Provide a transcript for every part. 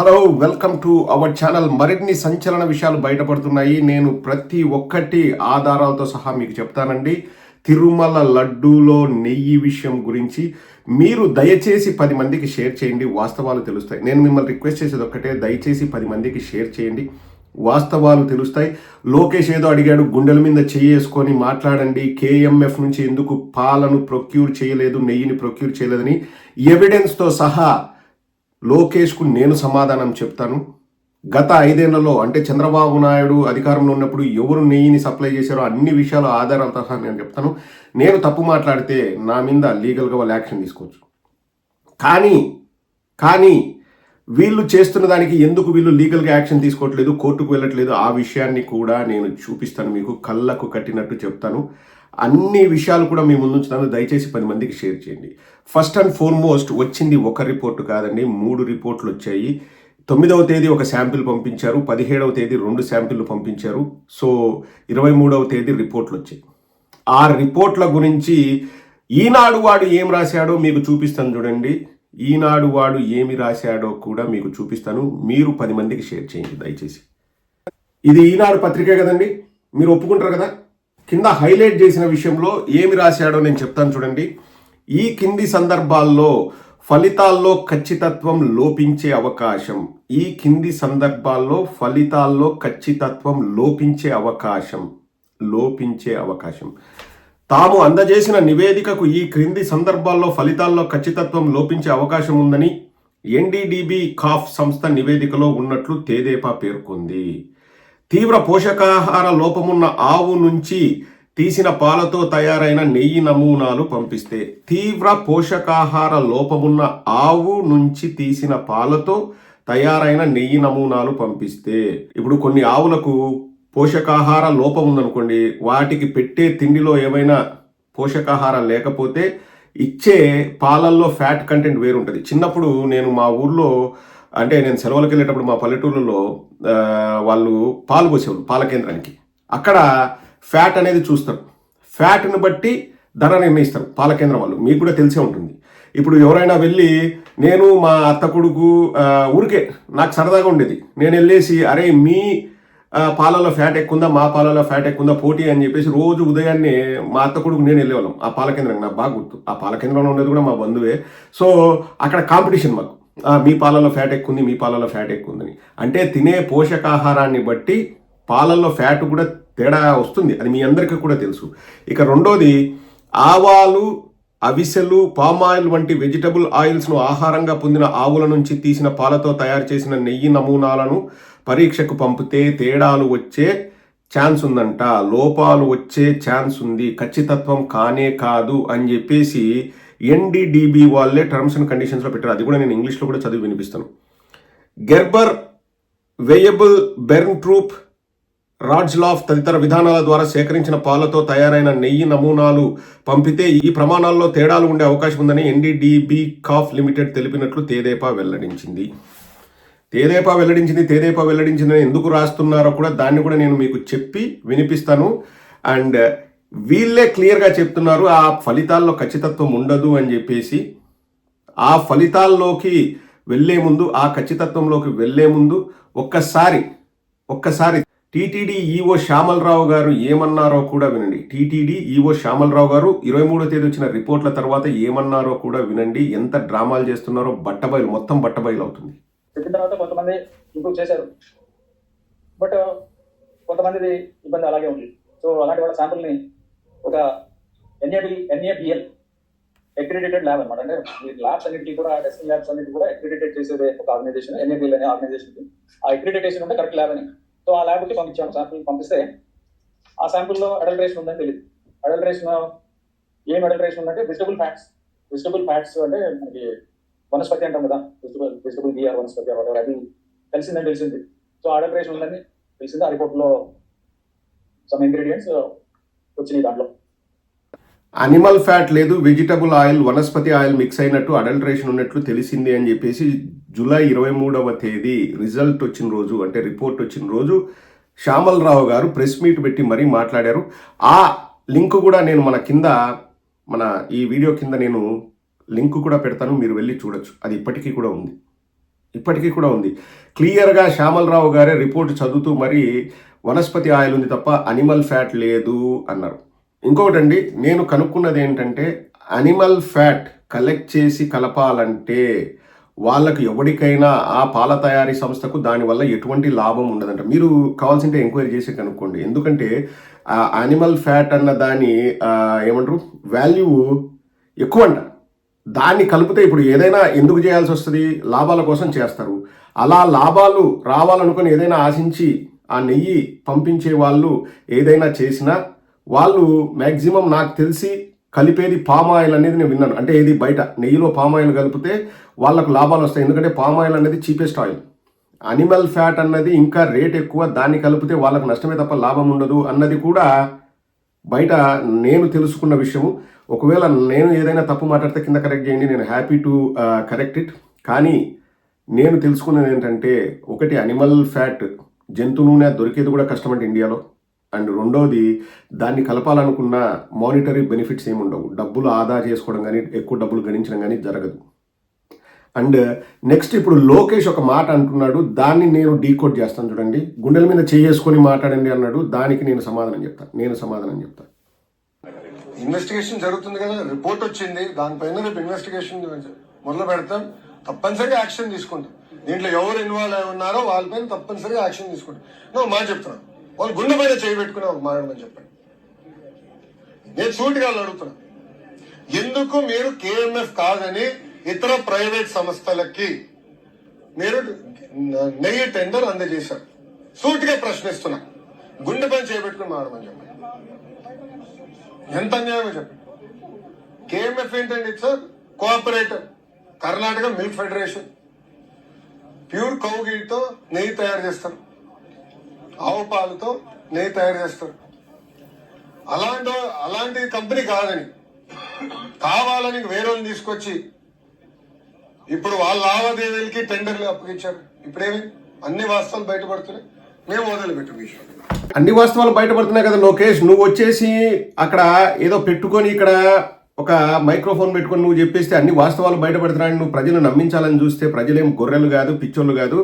Hello welcome to our channel. మరిన్ని సంచలన విషయాలు బయటపడుతున్నాయి. నేను ప్రతి ఒక్కటి ఆధారాలతో సహా మీకు చెప్తానండి. తిరుమల లడ్డూలో నెయ్యి విషయం గురించి మీరు దయచేసి పది మందికి షేర్ చేయండి. వాస్తవాలు తెలుస్తాయి. నేను మిమ్మల్ని రిక్వెస్ట్ చేసేది ఒక్కటే. దయచేసి పది మందికి షేర్ చేయండి. వాస్తవాలు తెలుస్తాయి. లోకేష్ ఏదో అడిగాడు గుండెల మీద చేసుకొని మాట్లాడండి. కేఎంఎఫ్ నుంచి ఎందుకు పాలను ప్రొక్యూర్ చేయలేదు నెయ్యిని ప్రొక్యూర్ చేయలేదని. ఎవిడెన్స్తో సహా లోకేష్కు నేను సమాధానం చెప్తాను. గత ఐదేళ్ళలో అంటే చంద్రబాబు నాయుడు అధికారంలో ఉన్నప్పుడు ఎవరు నెయ్యిని సప్లై చేశారో అన్ని విషయాలు ఆధారాలతో సహా నేను చెప్తాను. నేను తప్పు మాట్లాడితే నా మీద లీగల్గా వాళ్ళు యాక్షన్ తీసుకోవచ్చు. కానీ కానీ వీళ్ళు చేస్తున్న దానికి ఎందుకు వీళ్ళు లీగల్గా యాక్షన్ తీసుకోవట్లేదు కోర్టుకు వెళ్ళట్లేదు ఆ విషయాన్ని కూడా నేను చూపిస్తాను మీకు కళ్ళకు కట్టినట్టు చెప్తాను. అన్ని విషయాలు కూడా మీ ముందుంచుతాను. దయచేసి పది మందికి షేర్ చేయండి. ఫస్ట్ అండ్ ఫోర్మోస్ట్ వచ్చింది ఒక రిపోర్ట్ కాదండి మూడు రిపోర్ట్లు వచ్చాయి. తొమ్మిదవ తేదీ ఒక శాంపిల్ పంపించారు పదిహేడవ తేదీ రెండు శాంపిల్లు పంపించారు. సో ఇరవై మూడవ తేదీ రిపోర్ట్లు వచ్చాయి. ఆ రిపోర్ట్ల గురించి ఈనాడు వాడు ఏం రాశాడో మీకు చూపిస్తాను చూడండి. ఈనాడు వాడు ఏమి రాశాడో కూడా మీకు చూపిస్తాను. మీరు పది మందికి షేర్ చేయండి దయచేసి. ఇది ఈనాడు పత్రికే కదండి? మీరు ఒప్పుకుంటారు కదా? కింద హైలైట్ చేసిన విషయంలో ఏమి రాశాడో నేను చెప్తాను చూడండి. ఈ కింది సందర్భాల్లో ఫలితాల్లో ఖచ్చితత్వం లోపించే అవకాశం. ఈ కింది సందర్భాల్లో ఫలితాల్లో ఖచ్చితత్వం లోపించే అవకాశం. లోపించే అవకాశం. తాము అందజేసిన నివేదికకు ఈ క్రింది సందర్భాల్లో ఫలితాల్లో ఖచ్చితత్వం లోపించే అవకాశం ఉందని ఎన్డీడీబీ కాఫ్ సంస్థ నివేదికలో ఉన్నట్లు తేదేపా పేర్కొంది. తీవ్ర పోషకాహార లోపమున్న ఆవు నుంచి తీసిన పాలతో తయారైన నెయ్యి నమూనాలు పంపిస్తే తీవ్ర పోషకాహార లోపమున్న ఆవు నుంచి తీసిన పాలతో తయారైన నెయ్యి నమూనాలు పంపిస్తే ఇప్పుడు కొన్ని ఆవులకు పోషకాహార లోపం ఉందనుకోండి వాటికి పెట్టే తిండిలో ఏమైనా పోషకాహారం లేకపోతే ఇచ్చే పాలల్లో ఫ్యాట్ కంటెంట్ వేరుంటుంది. చిన్నప్పుడు నేను మా ఊర్లో అంటే నేను సెలవులకు వెళ్ళేటప్పుడు మా పల్లెటూళ్ళలో వాళ్ళు పాలు పోసేవాళ్ళు పాల కేంద్రానికి. అక్కడ ఫ్యాట్ అనేది చూస్తారు. ఫ్యాట్ని బట్టి ధర నిర్ణయిస్తారు పాల కేంద్రం వాళ్ళు. మీకు కూడా తెలిసే ఉంటుంది. ఇప్పుడు ఎవరైనా వెళ్ళి నేను మా అత్త కొడుకు ఊరికే నాకు సరదాగా ఉండేది. నేను వెళ్ళేసి అరే మీ పాలలో ఫ్యాట్ ఎక్కువ ఉందా మా పాలలో ఫ్యాట్ ఎక్కువ ఉందా పోటీ అని చెప్పేసి రోజు ఉదయాన్నే మా అత్త కొడుకు నేను వెళ్ళేవాళ్ళం. ఆ పాల కేంద్రం నాకు బాగా గుర్తు. ఆ పాల కేంద్రంలో ఉండేది కూడా మా బంధువే. సో అక్కడ కాంపిటీషన్ మాకు. మీ పాలలో ఫ్యాట్ ఎక్కువ ఉంది మీ పాలలో ఫ్యాట్ ఎక్కువ ఉందని అంటే తినే పోషకాహారాన్ని బట్టి పాలల్లో ఫ్యాట్ కూడా తేడా వస్తుంది. అది మీ అందరికీ కూడా తెలుసు. ఇక రెండోది ఆవాలు అవిసెలు పామాయిల్ వంటి వెజిటబుల్ ఆయిల్స్ను ఆహారంగా పొందిన ఆవుల నుంచి తీసిన పాలతో తయారు చేసిన నెయ్యి నమూనాలను పరీక్షకు పంపితే తేడాలు వచ్చే ఛాన్స్ ఉందంట. లోపాలు వచ్చే ఛాన్స్ ఉంది. ఖచ్చితత్వం కానే కాదు అని చెప్పేసి ఎన్డీడీబీ వాళ్ళే టర్మ్స్ అండ్ కండిషన్స్లో పెట్టారు. అది కూడా నేను ఇంగ్లీష్లో కూడా చదివి వినిపిస్తాను. గెర్బర్ వేయబుల్ బెర్న్ ట్రూప్ రాడ్జ్లాఫ్ తదితర విధానాల ద్వారా సేకరించిన పాలతో తయారైన నెయ్యి నమూనాలు పంపితే ఈ ప్రమాణాల్లో తేడాలు ఉండే అవకాశం ఉందని ఎన్డీడీబీ కాఫ్ లిమిటెడ్ తెలిపినట్లు తేదేపా వెల్లడించింది. తేదేపా వెల్లడించింది తేదేపా వెల్లడించిందని ఎందుకు రాస్తున్నారో కూడా దాన్ని కూడా నేను మీకు చెప్పి వినిపిస్తాను. అండ్ వీళ్ళే క్లియర్గా చెప్తున్నారు ఆ ఫలితాల్లో ఖచ్చితత్వం ఉండదు అని చెప్పేసి. ఆ ఫలితాల్లోకి వెళ్ళే ముందు ఆ ఖచ్చితత్వంలోకి వెళ్ళే ముందు ఒక్కసారి ఒక్కసారి టీటీడీ ఈఓ శ్యామలరావు గారు ఏమన్నారో కూడా వినండి. టీటీడీ ఈఓ శ్యామలరావు గారు ఇరవై మూడో తేదీ వచ్చిన రిపోర్ట్ల తర్వాత ఏమన్నారో కూడా వినండి. ఎంత డ్రామాలు చేస్తున్నారో బట్టబయలు మొత్తం బట్టబయలు అవుతుంది. చెప్పిన తర్వాత కొంతమంది ఇంప్రూవ్ చేశారు. బట్ కొంతమందిది ఇబ్బంది అలాగే ఉంది. సో అలాంటి వాళ్ళ శాంపుల్ని ఒక ఎన్ఏబి ఎన్ఏబిఎల్ అక్రిడేటెడ్ ల్యాబ్ అనమాట అంటే ఈ ల్యాబ్స్ అన్నింటికి కూడా టెస్టింగ్ ల్యాబ్స్ అన్నింటి కూడా అక్రిడేటెడ్ చేసేదే ఒక ఆర్గనైజేషన్ ఎన్ఏబిఎల్ అనే ఆర్గనైజేషన్ ఆ అక్రిడిటేషన్ ఉంటే కరెక్ట్ ల్యాబ్ అని. సో ఆ ల్యాబ్కి పంపించాము శాంపుల్ పంపిస్తే ఆ శాంపుల్లో అడల్ట్రేషన్ ఉందని తెలియదు అడల్ట్రేషన్ ఏం అడల్ట్రేషన్ ఉందంటే వెజిటబుల్ ఫ్యాట్స్ వెజిటబుల్ ఫ్యాట్స్ అంటే మనకి వనస్పతి అంటాం కదా వెజిటబుల్ వెజిటబుల్ బిఆర్ వనస్పతి whatever, అది తెలిసిందని తెలిసింది. సో అడల్ట్రేషన్ ఉందని తెలిసింది. ఆ రిపోర్ట్లో సమ్ ఇంగ్రీడియంట్స్ వచ్చినాయి దాంట్లో. అనిమల్ ఫ్యాట్ లేదు వెజిటబుల్ ఆయిల్ వనస్పతి ఆయిల్ మిక్స్ అయినట్టు అడల్ట్రేషన్ ఉన్నట్లు తెలిసింది అని చెప్పేసి జూలై ఇరవై మూడవ తేదీ రిజల్ట్ వచ్చిన రోజు అంటే రిపోర్ట్ వచ్చిన రోజు శ్యామలరావు గారు ప్రెస్ మీట్ పెట్టి మరీ మాట్లాడారు. ఆ లింక్ కూడా నేను మన కింద మన ఈ వీడియో కింద నేను లింక్ కూడా పెడతాను మీరు వెళ్ళి చూడొచ్చు. అది ఇప్పటికీ కూడా ఉంది. ఇప్పటికీ కూడా ఉంది. క్లియర్గా శ్యామలరావు గారే రిపోర్ట్ చదువుతూ మరి వనస్పతి ఆయిల్ ఉంది తప్ప అనిమల్ ఫ్యాట్ లేదు అన్నారు. ఇంకొకటండి నేను కనుక్కున్నది ఏంటంటే అనిమల్ ఫ్యాట్ కలెక్ట్ చేసి కలపాలంటే వాళ్ళకు ఎవరికైనా ఆ పాల తయారీ సంస్థకు దానివల్ల ఎటువంటి లాభం ఉండదంట. మీరు కావాల్సింటే ఎంక్వైరీ చేసి కనుక్కోండి. ఎందుకంటే ఆ అనిమల్ ఫ్యాట్ అన్న దాని ఏమంటారు వాల్యూ ఎక్కువ అంట దాన్ని కలిపితే ఇప్పుడు ఏదైనా ఎందుకు చేయాల్సి వస్తుంది? లాభాల కోసం చేస్తారు. అలా లాభాలు రావాలనుకొని ఏదైనా ఆశించి ఆ నెయ్యి పంపించే వాళ్ళు ఏదైనా చేసినా వాళ్ళు మ్యాక్సిమం నాకు తెలిసి కలిపేది పామ్ ఆయిల్ అనేది నేను విన్నాను. అంటే ఇది బయట నెయ్యిలో పామ్ ఆయిల్ కలిపితే వాళ్ళకు లాభాలు వస్తాయి. ఎందుకంటే పామ్ ఆయిల్ అనేది చీపెస్ట్ ఆయిల్ అనిమల్ ఫ్యాట్ అన్నది ఇంకా రేట్ ఎక్కువ. దాన్ని కలిపితే వాళ్ళకు నష్టమే తప్ప లాభం ఉండదు అన్నది కూడా బయట నేను తెలుసుకున్న విషయము. ఒకవేళ నేను ఏదైనా తప్పు మాట్లాడితే కింద కరెక్ట్ చేయండి. నేను హ్యాపీ టు కరెక్ట్ ఇట్ కానీ నేను తెలుసుకున్నది ఏంటంటే ఒకటి అనిమల్ ఫ్యాట్ జంతు నూనె దొరికేది కూడా కష్టమంటే ఇండియాలో. అండ్ రెండోది దాన్ని కలపాలనుకున్న మానిటరీ బెనిఫిట్స్ ఏమి ఉండవు. డబ్బులు ఆదా చేసుకోవడం కానీ ఎక్కువ డబ్బులు గణించడం కానీ జరగదు. అండ్ నెక్స్ట్ ఇప్పుడు లోకేష్ ఒక మాట అంటున్నాడు దాన్ని నేను డీకోడ్ చేస్తాను చూడండి. గుండెల మీద చేసుకొని మాట్లాడండి అన్నాడు దానికి నేను సమాధానం చెప్తాను నేను సమాధానం చెప్తాను ఇన్వెస్టిగేషన్ జరుగుతుంది కదా రిపోర్ట్ వచ్చింది దానిపైన రేపు ఇన్వెస్టిగేషన్ మొదలు పెడతాం. తప్పనిసరిగా యాక్షన్ తీసుకుంటాం దీంట్లో ఎవరు ఇన్వాల్వ్ అయి ఉన్నారో వాళ్ళపైన తప్పనిసరిగా యాక్షన్ తీసుకుంటాం నువ్వు మా చెప్తున్నాను వాళ్ళు గుండె మీద చేయి పెట్టుకుని ఒక మాట్లాడమని చెప్పండి. నేను సూటిగా వాళ్ళు అడుగుతున్నా. ఎందుకు మీరు కేఎంఎఫ్ కాదని ఇతర ప్రైవేట్ సంస్థలకి మీరు నెయ్యి టెండర్ అందజేశారు. సూటిగా ప్రశ్నిస్తున్నా. గుండె పని చేపెట్టుకుని మాడమని చెప్పండి. ఎంత అన్యాయమో చెప్పండి. కేఎంఎఫ్ ఏంటండి sir? Cooperative Karnataka milk federation. Pure cow గీతో నెయ్యి తయారు చేస్తారు. ఆవు పాలతో నెయ్యి తయారు చేస్తారు. అలాంటి అలాంటి కంపెనీ కాదని కావాలని వేరే వాళ్ళని తీసుకొచ్చి ఇప్పుడు వాళ్ళ లావాదేవీలకి టెండర్లు అప్పగించారు. ఇప్పుడేమి? అన్ని వాస్తవాలు బయటపడుతున్నాయి. మేము వదిలిపెట్టు విషయం అన్ని వాస్తవాలు బయటపడుతున్నాయి కదా లోకేష్. నువ్వు వచ్చేసి అక్కడ ఏదో పెట్టుకొని ఇక్కడ ఒక మైక్రోఫోన్ పెట్టుకొని నువ్వు చెప్పేస్తే అన్ని వాస్తవాలు బయటపడుతున్నాయని నువ్వు ప్రజలు నమ్మించాలని చూస్తే ప్రజలేం గొర్రెలు కాదు పిచ్చోళ్ళు కాదు.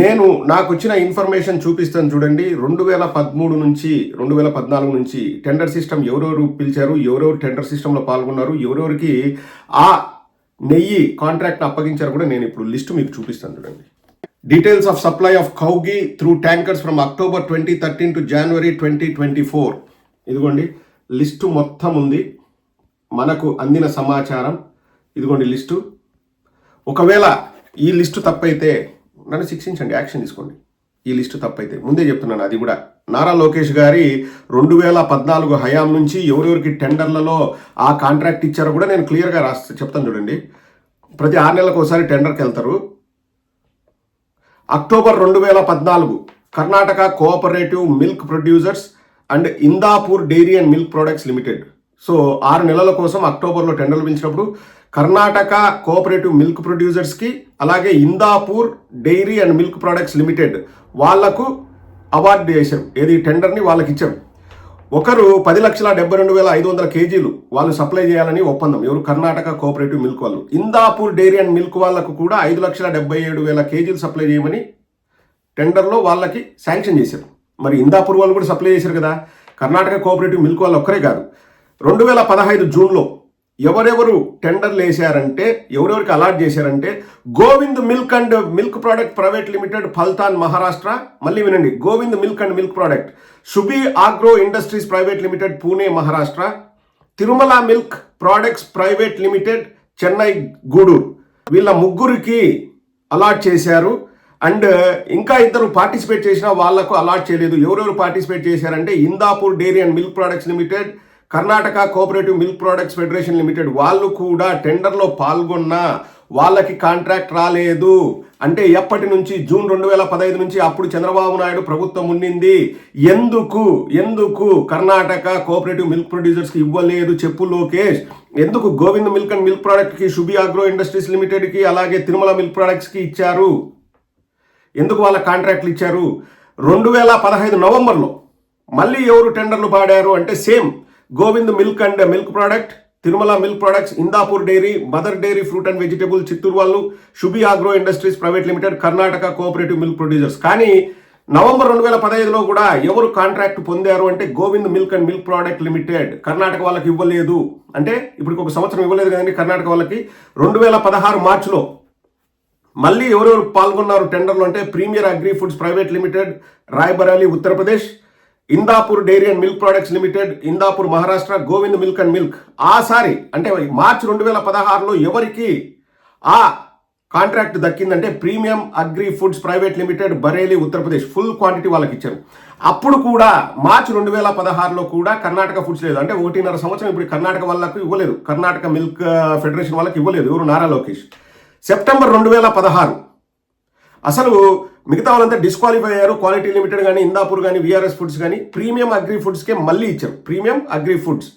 నేను నాకు వచ్చిన ఇన్ఫర్మేషన్ చూపిస్తాను చూడండి. రెండు వేల పదమూడు నుంచి రెండు వేల పద్నాలుగు నుంచి టెండర్ సిస్టమ్ ఎవరెవరు పిలిచారు ఎవరెవరు టెండర్ సిస్టంలో పాల్గొన్నారు ఎవరెవరికి ఆ నెయ్యి కాంట్రాక్ట్ అప్పగించారు కూడా నేను ఇప్పుడు లిస్ట్ మీకు చూపిస్తాను చూడండి. Details of supply of cow ghee through tankers from October twenty thirteen to January twenty twenty four ఇదిగోండి లిస్టు మొత్తం ఉంది. మనకు అందిన సమాచారం ఇదిగోండి లిస్టు. ఒకవేళ ఈ లిస్టు తప్పైతే నన్ను శిక్షించండి యాక్షన్ తీసుకోండి. ఈ లిస్టు తప్పైతే. ముందే చెప్తున్నాను అది కూడా. నారా లోకేష్ గారి రెండు వేల పద్నాలుగు హయాం నుంచి ఎవరెవరికి టెండర్లలో ఆ కాంట్రాక్ట్ ఇచ్చారో కూడా నేను క్లియర్గా రాస్తా చెప్తాను చూడండి. ప్రతి ఆరు నెలలకు ఒకసారి టెండర్కి వెళ్తారు. అక్టోబర్ రెండు వేల పద్నాలుగు Karnataka cooperative milk producers and Indapur dairy and milk products limited. So ఆరు నెలల కోసం అక్టోబర్లో టెండర్లు పిలిచినప్పుడు కర్ణాటక కోఆపరేటివ్ మిల్క్ ప్రొడ్యూసర్స్కి అలాగే Indapur dairy and milk products limited వాళ్ళకు అవార్డు చేశారు ఏది? టెండర్ని వాళ్ళకి ఇచ్చారు ఒకరు పది లక్షల డెబ్బై రెండు వేల ఐదు వందల కేజీలు వాళ్ళు సప్లై చేయాలని ఒప్పందం. ఎవరు? కర్ణాటక కోఆపరేటివ్ మిల్క్ వాళ్ళు. ఇందాపూర్ డైరీ అండ్ మిల్క్ వాళ్ళకు కూడా ఐదు లక్షల డెబ్బై ఏడు వేల కేజీలు సప్లై చేయమని టెండర్లో వాళ్ళకి శాంక్షన్ చేశారు. మరి ఇందాపూర్ వాళ్ళు కూడా సప్లై చేశారు కదా? కర్ణాటక కోఆపరేటివ్ మిల్క్ వాళ్ళు ఒక్కరే కాదు. రెండు వేల పదహైదు జూన్లో ఎవరెవరు టెండర్లు వేశారంటే ఎవరెవరికి అలాట్ చేశారంటే Govind milk and milk product private limited Phaltan Maharashtra. మళ్ళీ వినండి Govind milk and milk product. Subi agro industries private limited Pune Maharashtra. Tirumala milk products private limited Chennai Gudur. వీళ్ళ ముగ్గురికి అలాట్ చేశారు. అండ్ ఇంకా ఇద్దరు participate చేసిన వాళ్ళకు allot చేయలేదు. ఎవరెవరు పార్టిసిపేట్ చేశారంటే Indapur dairy and milk products limited Karnataka cooperative milk products federation limited వాళ్ళు కూడా టెండర్లో పాల్గొన్న వాళ్ళకి కాంట్రాక్ట్ రాలేదు. అంటే ఎప్పటి నుంచి? జూన్ రెండు వేల పదహైదు నుంచి అప్పుడు చంద్రబాబు నాయుడు ప్రభుత్వం ఉండింది ఎందుకు? ఎందుకు కర్ణాటక కోఆపరేటివ్ మిల్క్ ప్రొడ్యూసర్స్కి ఇవ్వలేదు చెప్పు లోకేష్. ఎందుకు గోవింద్ మిల్క్ అండ్ మిల్క్ ప్రోడక్ట్కి శుభి ఆగ్రో ఇండస్ట్రీస్ లిమిటెడ్కి అలాగే తిరుమల మిల్క్ ప్రొడక్ట్స్కి ఇచ్చారు? ఎందుకు వాళ్ళ కాంట్రాక్ట్లు ఇచ్చారు? రెండు వేల పదహైదు నవంబర్లో మళ్ళీ ఎవరు టెండర్లు పాడారు? అంటే same Govind milk and milk product Tirumala milk products Indapur dairy mother dairy fruit and vegetable Chittoor వాళ్ళు Shubi agro industries private limited Karnataka cooperative milk producers. కానీ నవంబర్ రెండు వేల పదహైదులో కూడా ఎవరు కాంట్రాక్ట్ పొందారు అంటే Govind milk and milk product limited. Karnataka వాళ్ళకి ఇవ్వలేదు. అంటే ఇప్పుడు ఒక సంవత్సరం ఇవ్వలేదు కదండి కర్ణాటక వాళ్ళకి. రెండు వేల పదహారు మార్చిలో మళ్ళీ ఎవరెవరు పాల్గొన్నారు టెండర్లో అంటే premier agri foods private limited Raebareli Uttar Pradesh Indapur dairy and milk products limited Indapur Maharashtra Govind milk and milk. ఆసారి అంటే మార్చి రెండు వేల పదహారులో ఎవరికి ఆ contract దక్కిందంటే premium agri foods private limited Bareilly Uttar Pradesh. Full quantity వాళ్ళకి ఇచ్చారు అప్పుడు కూడా మార్చి రెండు వేల పదహారులో కూడా కర్ణాటక ఫుడ్స్ లేదు. అంటే ఒకటిన్నర సంవత్సరం ఇప్పుడు కర్ణాటక వాళ్ళకు ఇవ్వలేదు. కర్ణాటక మిల్క్ ఫెడరేషన్ వాళ్ళకి ఇవ్వలేదు. ఎవరు? నారా లోకేష్. సెప్టెంబర్ రెండు వేల పదహారు. అసలు మిగతా వాళ్ళంతా డిస్క్వాలిఫై అయ్యారు. క్వాలిటీ లిమిటెడ్ కానీ ఇందాపూర్ కానీ విఆర్ఎస్ ఫుడ్స్ కానీ ప్రీమియం అగ్రి ఫుడ్స్కే మళ్ళీ ఇచ్చారు. ప్రీమియం అగ్రి ఫుడ్స్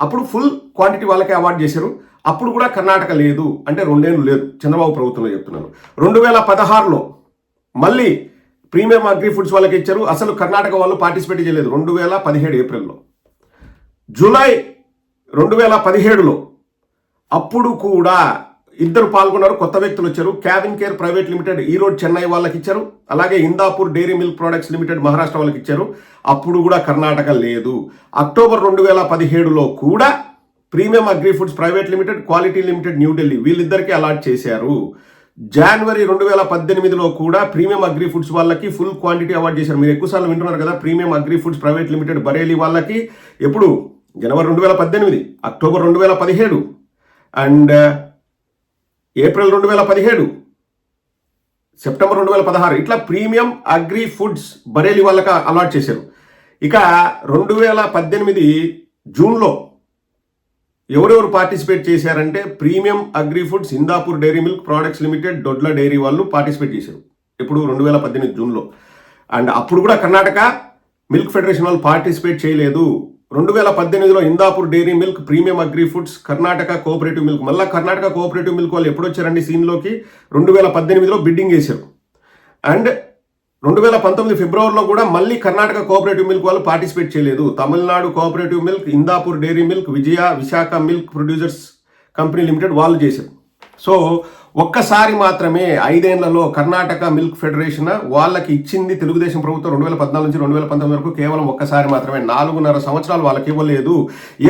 అప్పుడు ఫుల్ క్వాంటిటీ వాళ్ళకే అవార్డు చేశారు. అప్పుడు కూడా కర్ణాటక లేదు. అంటే రెండేళ్ళు లేదు. చంద్రబాబు ప్రభుత్వంలో చెప్తున్నాను. రెండు వేల పదహారులో మళ్ళీ ప్రీమియం అగ్రి ఫుడ్స్ వాళ్ళకి ఇచ్చారు. అసలు కర్ణాటక వాళ్ళు పార్టిసిపేట్ చేయలేదు. రెండు వేల పదిహేడు ఏప్రిల్లో. జూలై రెండు వేల పదిహేడులో అప్పుడు కూడా ఇద్దరు పాల్గొన్నారు కొత్త వ్యక్తులు వచ్చారు. Cabin care private limited Erode Chennai వాళ్ళకి ఇచ్చారు. అలాగే Indapur dairy milk products limited Maharashtra వాళ్ళకి ఇచ్చారు. అప్పుడు కూడా కర్ణాటక లేదు. అక్టోబర్ రెండు వేల పదిహేడులో కూడా premium agri foods private limited quality limited New Delhi వీళ్ళిద్దరికీ అలాట్ చేశారు. జనవరి రెండు వేల పద్దెనిమిదిలో కూడా ప్రీమియం అగ్రి ఫుడ్స్ వాళ్ళకి ఫుల్ క్వాంటిటీ అవార్డు చేశారు. మీరు ఎక్కువసార్లు వింటున్నారు కదా premium agri foods private limited Bareilly వాళ్ళకి. ఎప్పుడు? జనవరి రెండు వేల పద్దెనిమిది అక్టోబర్ రెండు వేల పదిహేడు. అండ్ ఏప్రిల్ రెండు వేల పదిహేడు సెప్టెంబర్ రెండు వేల పదహారు ఇట్లా ప్రీమియం అగ్రి ఫుడ్స్ బరేలి వాళ్ళకి అలాట్ చేశారు. ఇక రెండు వేల పద్దెనిమిది జూన్లో ఎవరెవరు పార్టిసిపేట్ చేశారంటే premium agri foods Indapur dairy milk products limited Dodla dairy వాళ్ళు పార్టిసిపేట్ చేశారు. ఇప్పుడు రెండు వేల పద్దెనిమిది జూన్లో. అండ్ అప్పుడు కూడా కర్ణాటక మిల్క్ ఫెడరేషన్ వాళ్ళు పార్టిసిపేట్ చేయలేదు. రెండు వేల పద్దెనిమిదిలో Indapur dairy milk premium agri foods Karnataka cooperative milk. మళ్ళీ కర్ణాటక కోఆపరేటివ్ మిల్క్ వాళ్ళు ఎప్పుడు వచ్చారండి సీన్లోకి? రెండు వేల పద్దెనిమిదిలో బిడ్డింగ్ వేశారు అండ్ రెండు వేల పంతొమ్మిది ఫిబ్రవరిలో కూడా మళ్ళీ కర్ణాటక కోఆపరేటివ్ మిల్క్ వాళ్ళు పార్టిసిపేట్ చేయలేదు. Tamil Nadu cooperative milk Indapur dairy milk Vijaya Visakha milk producers company limited వాళ్ళు చేశారు. సో ఒక్కసారి మాత్రమే ఐదేళ్ళలో కర్ణాటక మిల్క్ ఫెడరేషన్ వాళ్ళకి ఇచ్చింది తెలుగుదేశం ప్రభుత్వం రెండు వేల పద్నాలుగు నుంచి రెండు వేల పంతొమ్మిది వరకు కేవలం ఒక్కసారి మాత్రమే. నాలుగున్నర సంవత్సరాలు వాళ్ళకి ఇవ్వలేదు.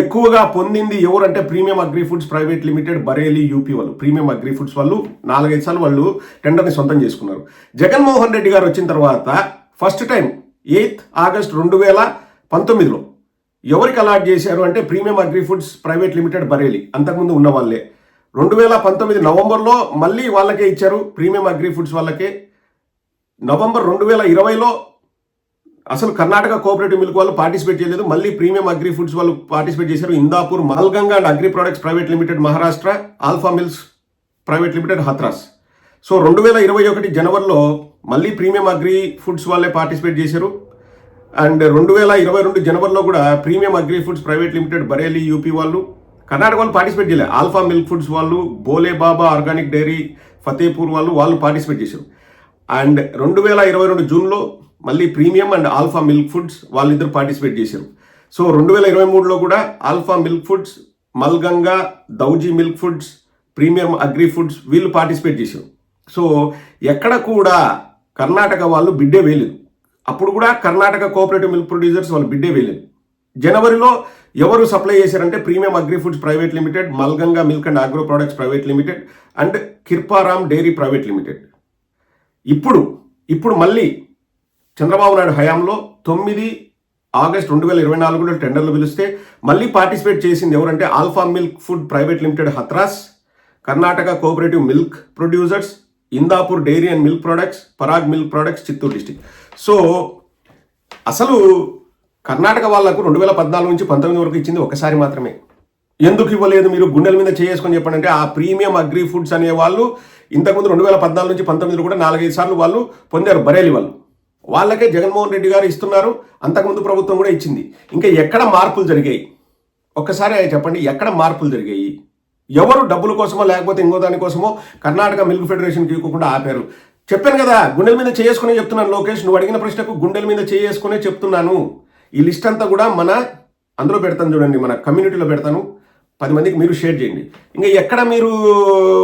ఎక్కువగా పొందింది ఎవరంటే premium agri foods private limited Bareilly UP వాళ్ళు. ప్రీమియం అగ్రి ఫుడ్స్ వాళ్ళు నాలుగైదు సార్లు వాళ్ళు టెండర్ని సొంతం చేసుకున్నారు. జగన్మోహన్ రెడ్డి గారు వచ్చిన తర్వాత ఫస్ట్ టైం ఎయిత్ ఆగస్ట్ రెండు వేల పంతొమ్మిదిలో ఎవరికి అలాట్ చేశారు అంటే premium agri foods private limited Bareilly. అంతకుముందు ఉన్న వాళ్ళే రెండు వేల పంతొమ్మిది నవంబర్లో మళ్ళీ వాళ్ళకే ఇచ్చారు ప్రీమియం అగ్రి ఫుడ్స్ వాళ్ళకే. నవంబర్ రెండు వేల ఇరవైలో అసలు కర్ణాటక కోఆపరేటివ్ మిల్క్ వాళ్ళు పార్టిసిపేట్ చేయలేదు. మళ్ళీ ప్రీమియం అగ్రి ఫుడ్స్ వాళ్ళు పార్టిసిపేట్ చేశారు. Indapur Malganga and agri products private limited Maharashtra alpha mills private limited Hathras. So రెండు వేల ఇరవై ఒకటి జనవరిలో మళ్ళీ ప్రీమియం అగ్రి ఫుడ్స్ వాళ్ళే పార్టిసిపేట్ చేశారు. అండ్ రెండు వేల ఇరవై రెండు జనవరిలో కూడా premium agri foods private limited Bareilly UP వాళ్ళు కర్ణాటక వాళ్ళు పార్టిసిపేట్ చేయలేదు ఆల్ఫా మిల్క్ ఫుడ్స్ వాళ్ళు బోలే బాబా ఆర్గానిక్ డైరీ ఫతేపూర్ వాళ్ళు వాళ్ళు పార్టిసిపేట్ చేశారు. అండ్ రెండు వేల ఇరవై రెండు జూన్లో మళ్ళీ premium and alpha milk foods వాళ్ళిద్దరు పార్టిసిపేట్ చేశారు. సో రెండు వేల ఇరవై మూడులో కూడా alpha milk foods Malganga Dauji milk foods premium agri foods వీళ్ళు పార్టిసిపేట్ చేశారు. సో ఎక్కడ కూడా కర్ణాటక వాళ్ళు బిడ్డే వేయలేదు. అప్పుడు కూడా కర్ణాటక కోఆపరేటివ్ మిల్క్ ప్రొడ్యూసర్స్ వాళ్ళు బిడ్డే వేయలేదు. జనవరిలో ఎవరు సప్లై చేశారంటే premium agri foods private limited Malganga milk and agro products private limited and Kirparam dairy private limited. ఇప్పుడు ఇప్పుడు మళ్ళీ చంద్రబాబు నాయుడు హయాంలో తొమ్మిది ఆగస్ట్ రెండు వేల ఇరవై నాలుగులో టెండర్లు పిలిస్తే మళ్ళీ పార్టిసిపేట్ చేసింది ఎవరంటే alpha milk food private limited Hathras Karnataka cooperative milk producers Indapur dairy and milk products Parag milk products Chittoor district. So అసలు కర్ణాటక వాళ్ళకు రెండు వేల పద్నాలుగు నుంచి పంతొమ్మిది వరకు ఇచ్చింది ఒకసారి మాత్రమే. ఎందుకు ఇవ్వలేదు మీరు గుండెల మీద చేసుకొని చెప్పండి అంటే ఆ ప్రీమియం అగ్రి ఫుడ్స్ అనే వాళ్ళు ఇంతకుముందు రెండు వేల పద్నాలుగు నుంచి పంతొమ్మిదిలో కూడా నాలుగైదు సార్లు వాళ్ళు పొందారు బరేలి వాళ్ళు. వాళ్ళకే జగన్మోహన్ రెడ్డి గారు ఇస్తున్నారు అంతకుముందు ప్రభుత్వం కూడా ఇచ్చింది. ఇంకా ఎక్కడ మార్పులు జరిగాయి? ఒక్కసారి చెప్పండి ఎక్కడ మార్పులు జరిగాయి? ఎవరు డబ్బుల కోసమో లేకపోతే ఇంకో దానికోసమో కర్ణాటక మిల్క్ ఫెడరేషన్కి ఇవ్వకుండా ఆపారు. చెప్పాను కదా గుండెల మీద చేసుకునే చెప్తున్నాను లోకేష్ నువ్వు అడిగిన ప్రశ్నకు గుండెల మీద చేసుకునే చెప్తున్నాను. ఈ లిస్ట్ అంతా కూడా మన అందులో పెడతాను చూడండి మన కమ్యూనిటీలో పెడతాను. పది మందికి మీరు షేర్ చేయండి. ఇంకా ఎక్కడ మీరు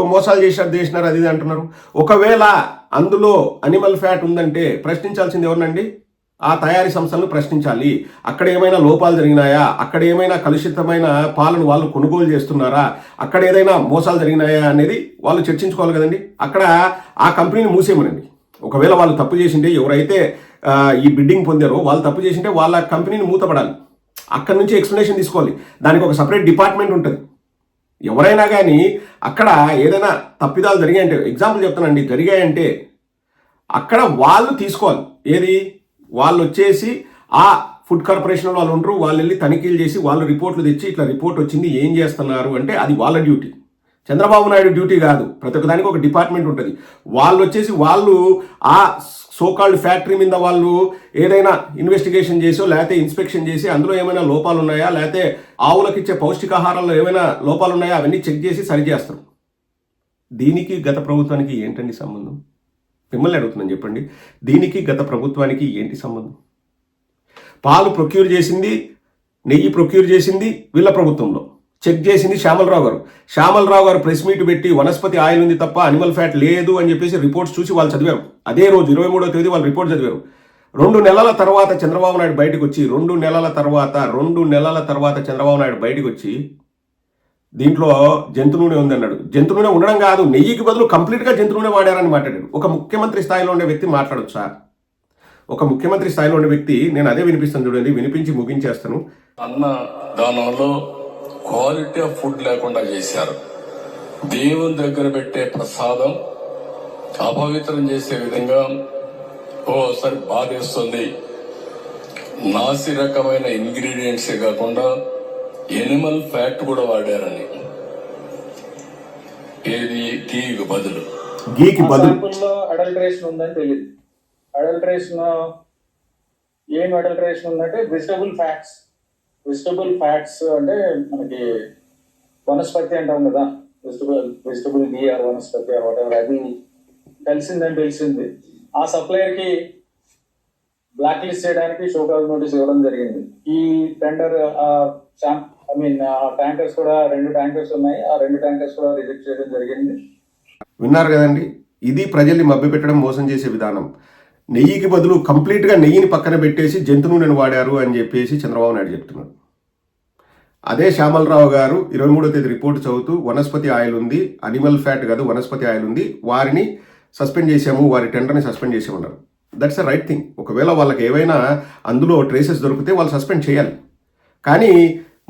మోసాలు చేశారు చేసినారు అది ఇది అంటున్నారు. ఒకవేళ అందులో అనిమల్ ఫ్యాట్ ఉందంటే ప్రశ్నించాల్సింది ఎవరినండి? ఆ తయారీ సంస్థలను ప్రశ్నించాలి. అక్కడ ఏమైనా లోపాలు జరిగినాయా? అక్కడ ఏమైనా కలుషితమైన పాలను వాళ్ళు కొనుగోలు చేస్తున్నారా? అక్కడ ఏదైనా మోసాలు జరిగినాయా అనేది వాళ్ళు చర్చించుకోవాలి కదండి. అక్కడ ఆ కంపెనీని మూసేయమనండి. ఒకవేళ వాళ్ళు తప్పు చేసింటే ఎవరైతే ఈ బిడ్డింగ్ పొందారో వాళ్ళు తప్పు చేసింటే వాళ్ళ కంపెనీని మూతపడాలి. అక్కడ నుంచి ఎక్స్ప్లెనేషన్ తీసుకోవాలి. దానికి ఒక సపరేట్ డిపార్ట్మెంట్ ఉంటుంది. ఎవరైనా కానీ అక్కడ ఏదైనా తప్పిదాలు జరిగాయంటే ఎగ్జాంపుల్ చెప్తానండి. జరిగాయంటే అక్కడ వాళ్ళు తీసుకోవాలి. ఏది? వాళ్ళు వచ్చేసి ఆ ఫుడ్ కార్పొరేషన్ వాళ్ళు ఉంటారు. వాళ్ళు వెళ్ళి తనిఖీలు చేసి వాళ్ళు రిపోర్ట్లు తెచ్చి ఇట్లా రిపోర్ట్ వచ్చింది ఏం చేస్తున్నారు అంటే అది వాళ్ళ డ్యూటీ. చంద్రబాబు నాయుడు డ్యూటీ కాదు. ప్రతి ఒక్క దానికి ఒక డిపార్ట్మెంట్ ఉంటుంది. వాళ్ళు వచ్చేసి వాళ్ళు ఆ సోకాల్డ్ ఫ్యాక్టరీ మీద వాళ్ళు ఏదైనా ఇన్వెస్టిగేషన్ చేసో లేకపోతే ఇన్స్పెక్షన్ చేసి అందులో ఏమైనా లోపాలు ఉన్నాయా లేకపోతే ఆవులకు ఇచ్చే పౌష్టికాహారంలో ఏమైనా లోపాలు ఉన్నాయా అవన్నీ చెక్ చేసి సరిచేస్తారు దీనికి గత ప్రభుత్వానికి ఏంటండి సంబంధం? మిమ్మల్ని అడుగుతున్నాను చెప్పండి. దీనికి గత ప్రభుత్వానికి ఏంటి సంబంధం? పాలు ప్రొక్యూర్ చేసింది నెయ్యి ప్రొక్యూర్ చేసింది వీళ్ళ ప్రభుత్వంలో. చెక్ చేసింది శ్యామలరావు గారు. శ్యామలరావు గారు ప్రెస్ మీట్ పెట్టి వనస్పతి ఆయిల్ ఉంది తప్ప అనిమల్ ఫ్యాట్ లేదు అని చెప్పేసి రిపోర్ట్స్ చూసి వాళ్ళు చదివారు. అదే రోజు ఇరవై మూడో తేదీ వాళ్ళు రిపోర్ట్ చదివారు. రెండు నెలల తర్వాత చంద్రబాబు నాయుడు బయటకు వచ్చి రెండు నెలల తర్వాత రెండు నెలల తర్వాత చంద్రబాబు నాయుడు బయటకు వచ్చి దీంట్లో జంతు నూనె ఉంది అన్నాడు. జంతు నూనె ఉండడం కాదు నెయ్యికి బదులు కంప్లీట్గా జంతు నూనె వాడారని మాట్లాడాడు. ఒక ముఖ్యమంత్రి స్థాయిలో ఉండే వ్యక్తి మాట్లాడొచ్చు సార్. ఒక ముఖ్యమంత్రి స్థాయిలో ఉండే వ్యక్తి నేను అదే వినిపిస్తాను చూడండి వినిపించి ముగించేస్తాను. అన్న దానంలో క్వాలిటీ ఆఫ్ ఫుడ్ లేకుండా చేశారు. దేవుని దగ్గర పెట్టే ప్రసాదం అపవిత్రం చేసే విధంగా ఓసారి బాధేస్తుంది. నాసి రకమైన ఇంగ్రీడియంట్స్ కాకుండా ఎనిమల్ ఫ్యాట్ కూడా వాడారని. ఏది? టీకి బదులు. గీకి బదులు. అడల్టరేషన్ ఉందని తెలియదు. అడల్టరేషన్ ఏం అడల్టరేషన్ ఉందంటే వెజిటబుల్ ఫ్యాట్స్ వెజిటబుల్ ఫ్యాట్స్ అంటే మనకి వనస్పతి అంటాం కదా. Vegetable vegetable ghee or vanaspati or అది కలిసిందని తెలిసింది. ఆ సప్లయర్కి బ్లాక్ లిస్ట్ చేయడానికి షోకాల్ నోటీస్ ఇవ్వడం జరిగింది. ఈ టెండర్ ఐ మీన్ ట్యాంకర్స్ కూడా రెండు ట్యాంకర్స్ ఉన్నాయి. ఆ రెండు ట్యాంకర్స్ కూడా రిజెక్ట్ చేయడం జరిగింది. విన్నారు కదండి? ఇది ప్రజల్ని మభ్యపెట్టడం మోసం చేసే విధానం. నెయ్యికి బదులు కంప్లీట్గా నెయ్యిని పక్కన పెట్టేసి జంతు నూనెను వాడారు అని చెప్పేసి చంద్రబాబు నాయుడు చెప్తున్నారు. అదే శ్యామలరావు గారు ఇరవై మూడో తేదీ రిపోర్ట్ చదువుతూ వనస్పతి ఆయిల్ ఉంది అనిమల్ ఫ్యాట్ కాదు వనస్పతి ఆయిల్ ఉంది వారిని సస్పెండ్ చేసాము వారి టెండర్ని సస్పెండ్ చేసామన్నారు దట్స్ అ రైట్ థింగ్. ఒకవేళ వాళ్ళకి ఏవైనా అందులో ట్రేసెస్ దొరికితే వాళ్ళు సస్పెండ్ చేయాలి. కానీ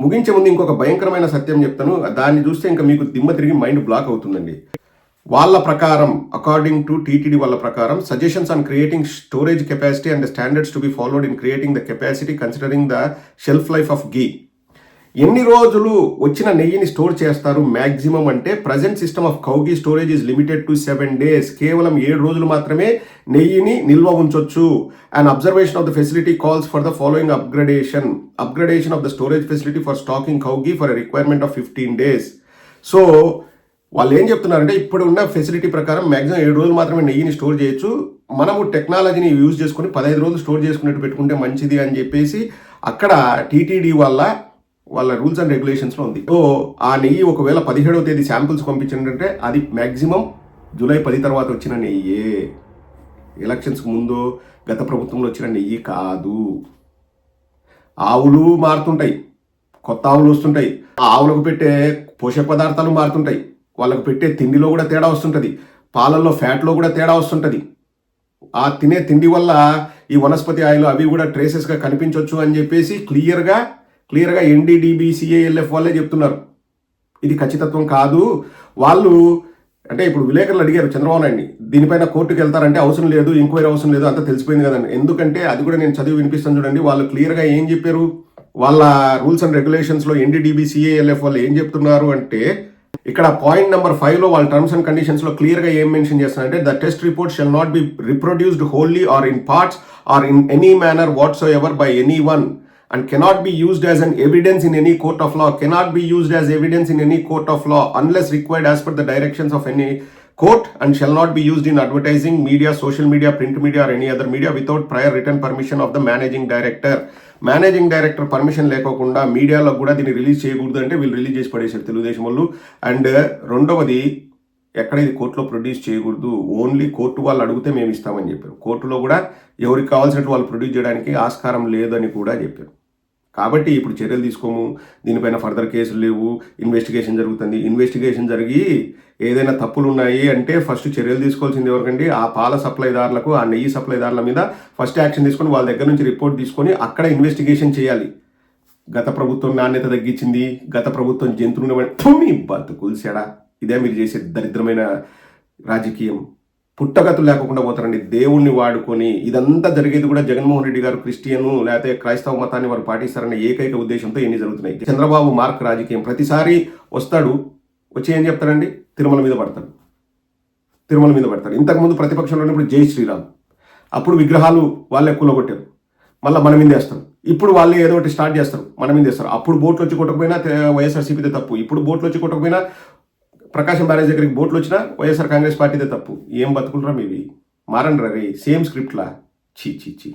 ముగించే ముందు ఇంకొక భయంకరమైన సత్యం చెప్తాను. దాన్ని చూస్తే ఇంకా మీకు దిమ్మ తిరిగి మైండ్ బ్లాక్ అవుతుందండి. వాళ్ళ ప్రకారం అకార్డింగ్ టు టీటీడీ వాళ్ళ ప్రకారం suggestions on creating storage capacity and standards to be followed in creating the capacity considering the shelf life of ghee ఎన్ని రోజులు వచ్చిన నెయ్యిని స్టోర్ చేస్తారు? మ్యాక్సిమం అంటే present system of cow ghee storage is limited to seven days కేవలం ఏడు రోజులు మాత్రమే నెయ్యిని నిల్వ ఉంచొచ్చు. And observation of the facility calls for the following upgradation upgradation of the storage facility for stocking cow ghee for requirement of fifteen days so వాళ్ళు ఏం చెప్తున్నారంటే ఇప్పుడు ఉన్న ఫెసిలిటీ ప్రకారం మ్యాక్సిమం ఏడు రోజులు మాత్రమే నెయ్యిని స్టోర్ చేయొచ్చు. మనము టెక్నాలజీని యూజ్ చేసుకుని పదహైదు రోజులు స్టోర్ చేసుకున్నట్టు పెట్టుకుంటే మంచిది అని చెప్పేసి అక్కడ టీటీడీ వల్ల వాళ్ళ రూల్స్ అండ్ రెగ్యులేషన్స్లో ఉంది. సో ఆ నెయ్యి ఒకవేళ పదిహేడవ తేదీ శాంపిల్స్ పంపించిందంటే అది మ్యాక్సిమం జూలై పది తర్వాత వచ్చిన నెయ్యే. ఎలక్షన్స్కి ముందు గత ప్రభుత్వంలో వచ్చిన నెయ్యి కాదు. ఆవులు మారుతుంటాయి. కొత్త ఆవులు వస్తుంటాయి. ఆ ఆవులకు పెట్టే పోషక పదార్థాలు మారుతుంటాయి. వాళ్ళకు పెట్టే తిండిలో కూడా తేడా వస్తుంటుంది. పాలల్లో ఫ్యాట్లో కూడా తేడా వస్తుంటుంది. ఆ తినే తిండి వల్ల ఈ వనస్పతి ఆయిల్ అవి కూడా ట్రేసెస్గా కనిపించవచ్చు అని చెప్పేసి క్లియర్గా క్లియర్గా ఎన్డీడీబీసీఏఎల్ఎఫ్ వాళ్ళే చెప్తున్నారు. ఇది ఖచ్చితత్వం కాదు. వాళ్ళు అంటే ఇప్పుడు విలేకరులు అడిగారు చంద్రబాబు నాయుడిని దీనిపైన కోర్టుకు వెళ్తారంటే అవసరం లేదు ఎంక్వైరీ అవసరం లేదు అంతా తెలిసిపోయింది కదండి. ఎందుకంటే అది కూడా నేను చదివి వినిపిస్తాను చూడండి వాళ్ళు క్లియర్గా ఏం చెప్పారు? వాళ్ళ రూల్స్ అండ్ రెగ్యులేషన్స్లో ఎన్డీడీబీసీఏఎల్ఎఫ్ వాళ్ళు ఏం చెప్తున్నారు అంటే ఇక్కడ పాయింట్ నెంబర్ ఫైవ్లో వాళ్ళ టర్మ్స్ అండ్ కండిషన్స్లో క్లియర్గా ఏం మెన్షన్ చేస్తారంటే the test report shall not be reproduced wholly or in parts or in any manner whatsoever by any one and cannot be used as an evidence in any court of law cannot be used as evidence in any court of law unless required as per the directions of any court and shall not be used in advertising media social media print media or any other media without prior return permission of the managing director managing director permission లేకోకుండా మీడియాలో కూడా దీన్ని release చేయకూడదు అంటే వీళ్ళు release చేసి పడేశారు తెలుగుదేశం వాళ్ళు. అండ్ రెండవది ఎక్కడ ఇది కోర్టులో ప్రొడ్యూస్ చేయకూడదు ఓన్లీ కోర్టు వాళ్ళు అడిగితే మేము ఇస్తామని చెప్పారు. కోర్టులో కూడా ఎవరికి కావాల్సినట్టు వాళ్ళు ప్రొడ్యూస్ చేయడానికి ఆస్కారం లేదని కూడా చెప్పారు. కాబట్టి ఇప్పుడు చర్యలు తీసుకోము దీనిపైన ఫర్దర్ కేసులు లేవు ఇన్వెస్టిగేషన్ జరుగుతుంది. ఇన్వెస్టిగేషన్ జరిగి ఏదైనా తప్పులు ఉన్నాయి అంటే ఫస్ట్ చర్యలు తీసుకోవాల్సింది ఎవరికండి? ఆ పాల సప్లైదారులకు ఆ నెయ్యి సప్లైదారుల మీద ఫస్ట్ యాక్షన్ తీసుకొని వాళ్ళ దగ్గర నుంచి రిపోర్ట్ తీసుకొని అక్కడ ఇన్వెస్టిగేషన్ చేయాలి. గత ప్రభుత్వం నాణ్యత తగ్గించింది గత ప్రభుత్వం జంతువుని భూమి బతుకులు సెడా ఇదే మీరు చేసే దరిద్రమైన రాజకీయం. పుట్టగతులు లేకుండా పోతారండి. దేవుణ్ణి వాడుకొని ఇదంతా జరిగేది కూడా జగన్మోహన్ రెడ్డి గారు క్రిస్టియన్ లేకపోతే క్రైస్తవ మతాన్ని వారు పాటిస్తారనే ఏకైక ఉద్దేశంతో ఎన్ని జరుగుతున్నాయి? చంద్రబాబు మార్క్ రాజకీయం. ప్రతిసారి వస్తాడు వచ్చి ఏం చెప్తారండి. తిరుమల మీద పడతాడు. తిరుమల మీద పడతాడు. ఇంతకుముందు ప్రతిపక్షంలో ఉన్నప్పుడు జై శ్రీరామ్. అప్పుడు విగ్రహాలు వాళ్ళే కూలగొట్టారు. మళ్ళీ మన మీద వేస్తారు. ఇప్పుడు వాళ్ళు ఏదో ఒకటి స్టార్ట్ చేస్తారు. మన మీద వేస్తారు. అప్పుడు బోట్లు వచ్చి కొట్టకపోయినా వైఎస్ఆర్సీపీదే తప్పు. ఇప్పుడు బోట్లు వచ్చి కొట్టకపోయినా ప్రకాశం బ్యారేజ్ దగ్గరికి బోట్లు వచ్చినా వైఎస్ఆర్ కాంగ్రెస్ పార్టీదే తప్పు. ఏం బతుకుంటారా మీవి? మారండి రే సేమ్ స్క్రిప్ట్లా. చీ చీ చీ